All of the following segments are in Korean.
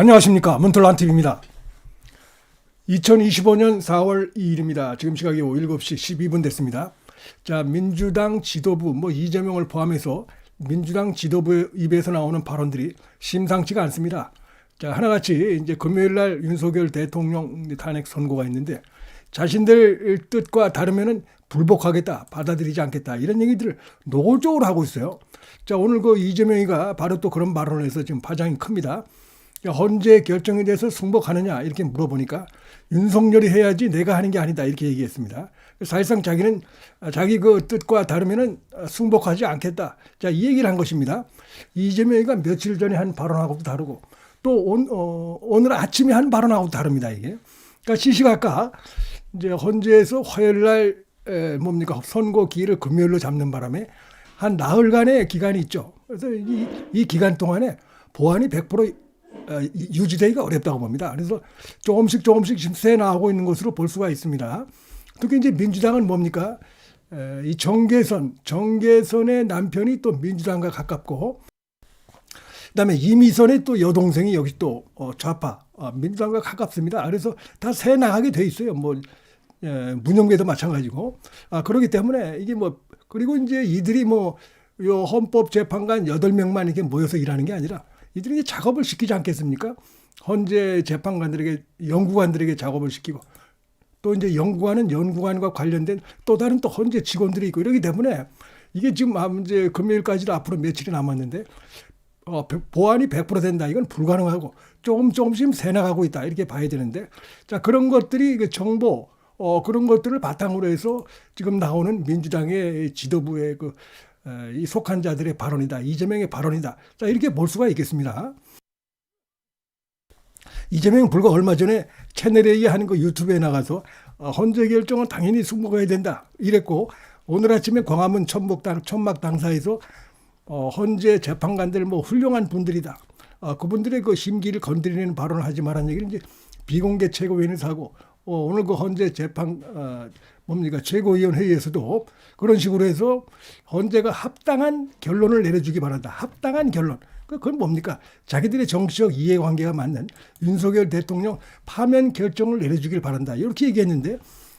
안녕하십니까 문틀란TV입니다. 2025년 4월 2일입니다. 지금 시각이 7시 12분 됐습니다. 자 민주당 지도부 뭐 이재명을 포함해서 민주당 지도부 입에서 나오는 발언들이 심상치가 않습니다. 자 하나같이 이제 금요일 날 윤석열 대통령 탄핵 선고가 있는데 자신들 뜻과 다르면은 불복하겠다, 받아들이지 않겠다 이런 얘기들을 노골적으로 하고 있어요. 자 오늘 그 이재명이가 바로 또 그런 발언을 해서 지금 파장이 큽니다. 헌재 결정에 대해서 승복하느냐 이렇게 물어보니까 윤석열이 해야지 내가 하는 게 아니다 이렇게 얘기했습니다. 사실상 자기는 자기 그 뜻과 다르면은 승복하지 않겠다. 자 이 얘기를 한 것입니다. 이재명이가 며칠 전에 한 발언하고도 다르고 또 온, 어, 오늘 아침에 한 발언하고도 다릅니다 이게. 그러니까 시시각각 이제 헌재에서 화요일 날 에, 뭡니까 선고 기일을 금요일로 잡는 바람에 한 나흘간의 기간이 있죠. 그래서 이, 이 기간 동안에 보안이 100% 어, 유지되기가 어렵다고 봅니다. 그래서 조금씩 조금씩 새 나오고 있는 것으로 볼 수가 있습니다. 특히 이제 민주당은 뭡니까? 에, 이 정계선, 정계선의 남편이 또 민주당과 가깝고, 그다음에 이미선의 또 여동생이 여기 또 어, 좌파 어, 민주당과 가깝습니다. 그래서 다 새 나가게 돼 있어요. 뭐 예, 문영배도 마찬가지고. 아 그렇기 때문에 이게 뭐 그리고 이제 이들이 뭐 요 헌법재판관 8명만 이렇게 모여서 일하는 게 아니라 이들이 이제 작업을 시키지 않겠습니까? 헌재 재판관들에게 연구관들에게 작업을 시키고 또 이제 연구관은 연구관과 관련된 또 다른 또 헌재 직원들이 있고 이러기 때문에 이게 지금 아, 이제 금요일까지도 앞으로 며칠이 남았는데 어, 보안이 100% 된다. 이건 불가능하고 조금 조금씩 새 나가고 있다. 이렇게 봐야 되는데 자 그런 것들이 그 정보 어, 그런 것들을 바탕으로 해서 지금 나오는 민주당의 지도부의 그, 에, 이 속한 자들의 발언이다. 이재명의 발언이다. 자, 이렇게 볼 수가 있겠습니다. 이재명 불과 얼마 전에 채널A 하는 거 유튜브에 나가서 어, 헌재 결정은 당연히 승복해야 된다. 이랬고 오늘 아침에 광화문 천막당, 천막당사에서 어, 헌재 재판관들 뭐 훌륭한 분들이다. 어, 그분들의 그 심기를 건드리는 발언을 하지 말라는 얘기를 이제 비공개 최고위원회에서 하고 어, 오늘 그 헌재 재판 어, 뭡니까 최고위원 회의에서도 그런 식으로 해서 헌재가 합당한 결론을 내려주기 바란다. 합당한 결론. 그- 그건 뭡니까? 자기들의 정치적 이해관계가 맞는 윤석열 대통령 파면 결정을 내려주길 바란다. 이렇게 얘기했는데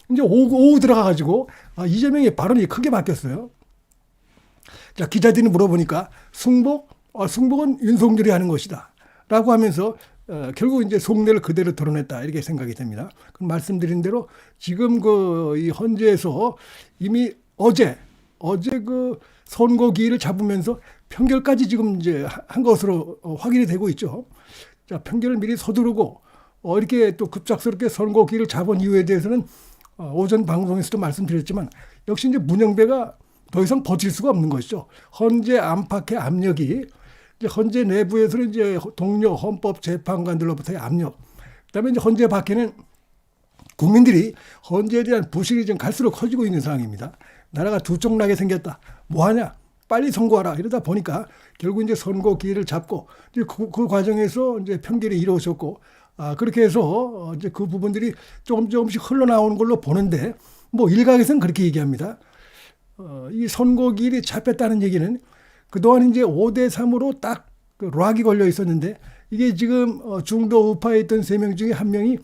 이제 오후, 오후 들어가가지고 아, 이재명의 발언이 크게 바뀌었어요. 자 기자들이 물어보니까 승복, 어, 승복은 윤석열이 하는 것이다. 라고 하면서 어, 결국 이제 속내를 그대로 드러냈다 이렇게 생각이 됩니다. 그럼 말씀드린 대로 지금 그 이 헌재에서 이미 어제 어제 그 선고 기일을 잡으면서 평결까지 지금 이제 한 것으로 어, 확인이 되고 있죠. 자 평결을 미리 서두르고 어, 이렇게 또 급작스럽게 선고 기일을 잡은 이유에 대해서는 어, 오전 방송에서도 말씀드렸지만 역시 이제 문영배가 더 이상 버틸 수가 없는 것이죠. 헌재 안팎의 압력이 헌재 내부에서는 이제 동료 헌법 재판관들로부터의 압력, 그다음에 이제 헌재 밖에는 국민들이 헌재에 대한 부실이 좀 갈수록 커지고 있는 상황입니다. 나라가 두쪽 나게 생겼다. 뭐 하냐? 빨리 선고하라. 이러다 보니까 결국 이제 선고 기일을 잡고 이제 그, 그 과정에서 이제 평결이 이루어졌고 아, 그렇게 해서 어, 이제 그 부분들이 조금 조금씩 흘러나오는 걸로 보는데 뭐 일각에서는 그렇게 얘기합니다. 어, 이 선거기일이 잡혔다는 얘기는 그동안 이제 5대 3으로 딱그 락이 걸려 있었는데 이게 지금 어, 중도 우파에 있던 세 명 중에 한 명이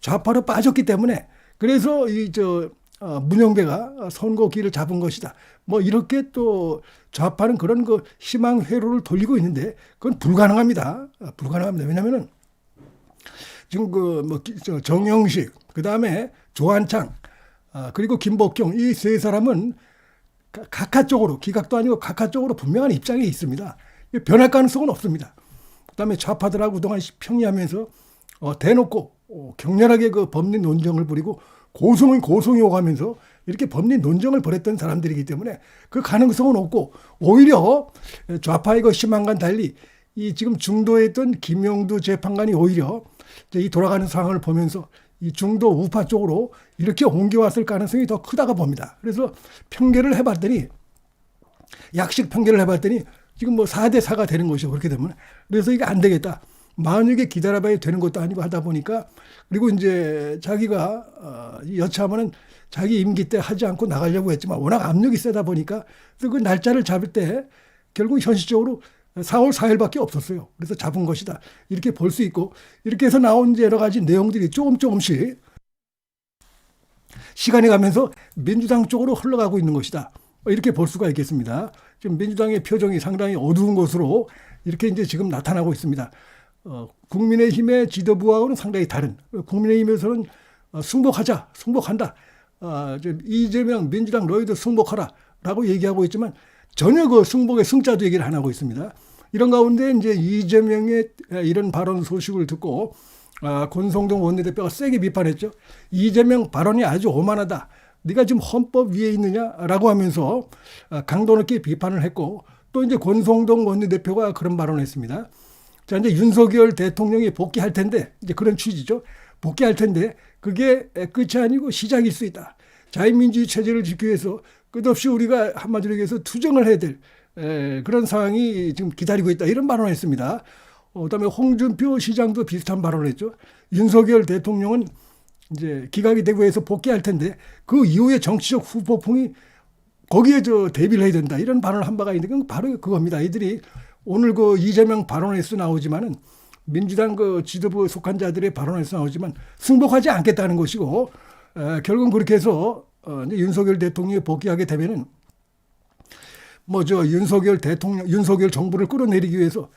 좌파로 빠졌기 때문에 그래서 이저 어, 문영배가 선거기를 잡은 것이다. 뭐 이렇게 또 좌파는 그런 그 희망 회로를 돌리고 있는데 그건 불가능합니다. 아, 불가능합니다. 왜냐면은 지금 그뭐 정영식 그다음에 조한창 아, 그리고 김복경 이 세 사람은 가- 각하 쪽으로 기각도 아니고 각하 쪽으로 분명한 입장이 있습니다. 변할 가능성은 없습니다. 그다음에 좌파들하고 그동안 평의하면서 어, 대놓고 어, 격렬하게 그 법리 논쟁을 벌이고 고성이 고성이 오가면서 이렇게 법리 논쟁을 벌였던 사람들이기 때문에 그 가능성은 없고 오히려 좌파의 그 희망과 달리 이 지금 중도에 있던 김영두 재판관이 오히려 이 돌아가는 상황을 보면서 이 중도 우파 쪽으로 이렇게 옮겨왔을 가능성이 더 크다고 봅니다. 그래서 평결을 해봤더니 약식 평결을 해봤더니 지금 뭐 4대 4가 되는 것이죠. 그렇게 되면. 그래서 이게 안 되겠다. 만약에 기다려봐야 되는 것도 아니고 하다 보니까 그리고 이제 자기가 어, 이 여차하면은 자기 임기 때 하지 않고 나가려고 했지만 워낙 압력이 세다 보니까 그 날짜를 잡을 때 결국 현실적으로 4월 4일밖에 없었어요. 그래서 잡은 것이다. 이렇게 볼 수 있고 이렇게 해서 나온 여러 가지 내용들이 조금 조금씩 시간이 가면서 민주당 쪽으로 흘러가고 있는 것이다. 이렇게 볼 수가 있겠습니다. 지금 민주당의 표정이 상당히 어두운 것으로 이렇게 이제 지금 나타나고 있습니다. 어, 국민의힘의 지도부하고는 상당히 다른 국민의힘에서는 어, 승복하자, 승복한다. 어, 이재명 민주당 너희들 승복하라라고 얘기하고 있지만 전혀 그 승복의 승자도 얘기를 안 하고 있습니다. 이런 가운데 이제 이재명의 이런 발언 소식을 듣고 아, 권성동 원내대표가 세게 비판했죠. 이재명 발언이 아주 오만하다. 네가 지금 헌법 위에 있느냐라고 하면서 아, 강도 높게 비판을 했고 또 이제 권성동 원내대표가 그런 발언을 했습니다. 자, 이제 윤석열 대통령이 복귀할 텐데 이제 그런 취지죠. 복귀할 텐데 그게 끝이 아니고 시작일 수 있다. 자유민주주의 체제를 지키기 위해서 끝없이 우리가 한마디로 얘기해서 투쟁을 해야 될 에, 그런 상황이 지금 기다리고 있다. 이런 발언을 했습니다. 어, 그다음에 홍준표 시장도 비슷한 발언을 했죠. 윤석열 대통령은 이제 기각이 되고 해서 복귀할 텐데 그 이후에 정치적 후폭풍이 거기에 저 대비를 해야 된다. 이런 발언을 한 바가 있는데 바로 그겁니다. 이들이 오늘 그 이재명 발언에서 나오지만은 민주당 그 지도부에 속한 자들의 발언에서 나오지만 승복하지 않겠다는 것이고 에, 결국은 그렇게 해서 어, 이제 윤석열 대통령이 복귀하게 되면은 뭐 저 윤석열 대통령 윤석열 정부를 끌어내리기 위해서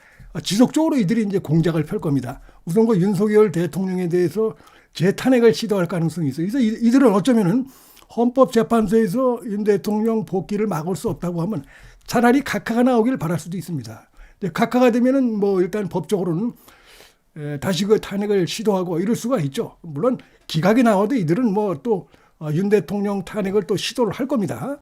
지속적으로 이들이 이제 공작을 펼 겁니다. 우선 그 윤석열 대통령에 대해서 재탄핵을 시도할 가능성이 있어요. 그래서 이- 이들은 어쩌면은 헌법재판소에서 윤 대통령 복귀를 막을 수 없다고 하면 차라리 각하가 나오길 바랄 수도 있습니다. 각하가 되면은 뭐 일단 법적으로는 에, 다시 그 탄핵을 시도하고 이럴 수가 있죠. 물론 기각이 나와도 이들은 뭐또 어, 윤 대통령 탄핵을 또 시도를 할 겁니다.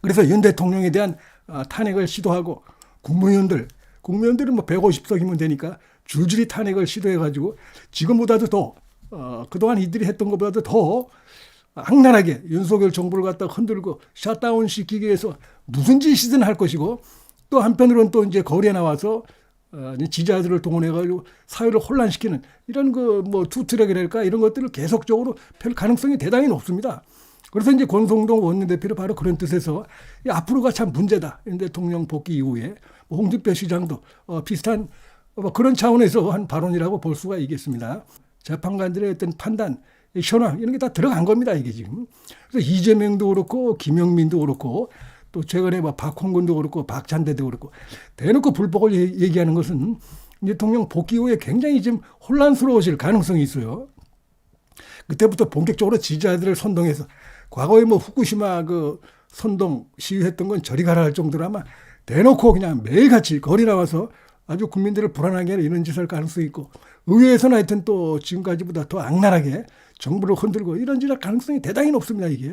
그래서 윤 대통령에 대한 어, 탄핵을 시도하고 국무위원들, 국무위원들은 뭐 150석이면 되니까 줄줄이 탄핵을 시도해가지고 지금보다도 더 어, 그동안 이들이 했던 것보다도 더 악랄하게 윤석열 정부를 갖다 흔들고 샷다운 시키기 위해서 무슨 짓이든 할 것이고 또 한편으로는 또 이제 거리에 나와서 어, 이제 지지자들을 동원해가지고 사회를 혼란시키는 이런 그 뭐 투트랙이랄까 이런 것들을 계속적으로 펼 가능성이 대단히 높습니다. 그래서 이제 권성동 원내대표를 바로 그런 뜻에서 이 앞으로가 참 문제다. 윤 대통령 복귀 이후에 뭐 홍준표 시장도 어, 비슷한 뭐 그런 차원에서 한 발언이라고 볼 수가 있겠습니다. 재판관들의 어떤 판단, 이 현황 이런 게 다 들어간 겁니다. 이게 지금. 그래서 이재명도 그렇고 김영민도 그렇고 또 최근에 뭐 박홍근도 그렇고 박찬대도 그렇고 대놓고 불복을 얘- 얘기하는 것은 윤 대통령 복귀 후에 굉장히 지금 혼란스러워질 가능성이 있어요. 그때부터 본격적으로 지지자들을 선동해서 과거에 뭐 후쿠시마 그 선동 시위했던 건 저리 가라 할 정도로 아마 대놓고 그냥 매일같이 거리 나와서 아주 국민들을 불안하게 하는 이런 짓을 할 가능성이 있고 의회에서는 하여튼 또 지금까지보다 더 악랄하게 정부를 흔들고 이런 짓할 가능성이 대단히 높습니다 이게.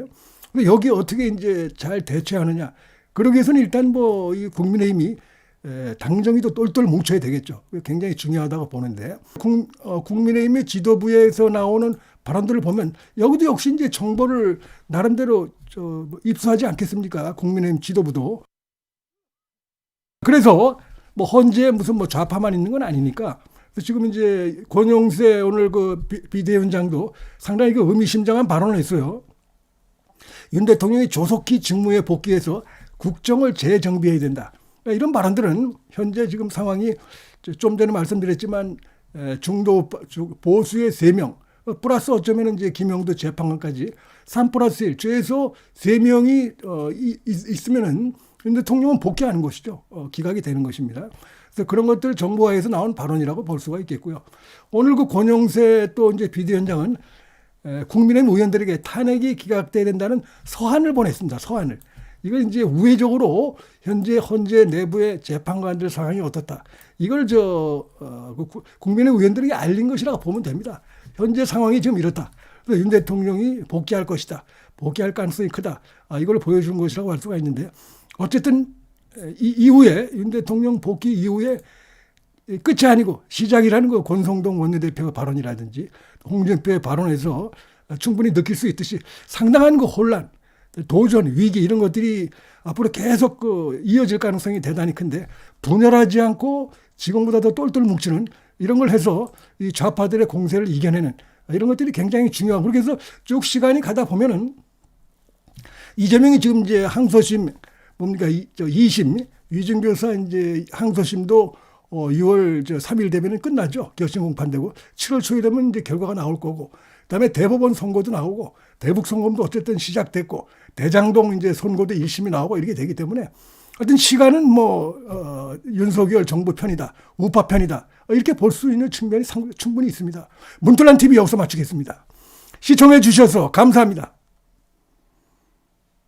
근데 여기 어떻게 이제 잘 대처하느냐. 그러기 위해서는 일단 뭐 이 국민의힘이 에, 당정이도 똘똘 뭉쳐야 되겠죠. 굉장히 중요하다고 보는데 국, 어, 국민의힘의 지도부에서 나오는 발언들을 보면 여기도 역시 이제 정보를 나름대로 저뭐 입수하지 않겠습니까? 국민의힘 지도부도. 그래서 뭐 헌재에 무슨 뭐 좌파만 있는 건 아니니까 지금 이제 권영세 오늘 그 비- 비대위원장도 상당히 그 의미심장한 발언을 했어요. 윤 대통령이 조속히 직무에 복귀해서 국정을 재정비해야 된다. 그러니까 이런 발언들은 현재 지금 상황이 저좀 전에 말씀드렸지만 에, 중도 주- 보수의 세명 어, 플러스 어쩌면 이제 김영도 재판관까지 3 플러스 1 최소 세명이 어, 이- 있- 있으면은 윤 대통령은 복귀하는 것이죠. 어, 기각이 되는 것입니다. 그래서 그런 것들 정부화에서 나온 발언이라고 볼 수가 있겠고요. 오늘 그 권영세 또 이제 비대위원장은 에, 국민의힘 의원들에게 탄핵이 기각돼야 된다는 서한을 보냈습니다. 서한을. 이걸 이제 우회적으로 현재 헌재 내부의 재판관들 상황이 어떻다. 이걸 저 어, 그 구- 국민의 의원들에게 알린 것이라고 보면 됩니다. 현재 상황이 지금 이렇다. 그래서 윤 대통령이 복귀할 것이다. 복귀할 가능성이 크다. 아, 이걸 보여준 것이라고 할 수가 있는데 어쨌든 에, 이 이후에 윤 대통령 복귀 이후에 이 끝이 아니고 시작이라는 거 권성동 원내대표 발언이라든지 홍준표의 발언에서 충분히 느낄 수 있듯이 상당한 그 혼란, 도전, 위기 이런 것들이 앞으로 계속 그 이어질 가능성이 대단히 큰데 분열하지 않고 지금보다 더 똘똘 뭉치는 이런 걸 해서 이 좌파들의 공세를 이겨내는 이런 것들이 굉장히 중요하고 해서 쭉 시간이 가다 보면은 이재명이 지금 이제 항소심 뭡니까? 이, 저 2심 위증 변호사 이제 항소심도 어 6월 저 3일 되면은 끝나죠. 격심 공판되고 7월 초에 되면 이제 결과가 나올 거고 그다음에 대법원 선고도 나오고 대북 선거도 어쨌든 시작됐고 대장동 이제 선고도 1심이 나오고 이렇게 되기 때문에 하여튼 시간은 뭐 어, 윤석열 정부 편이다, 우파 편이다 이렇게 볼 수 있는 측면이 상- 충분히 있습니다. 문틀란 TV 여기서 마치겠습니다. 시청해 주셔서 감사합니다.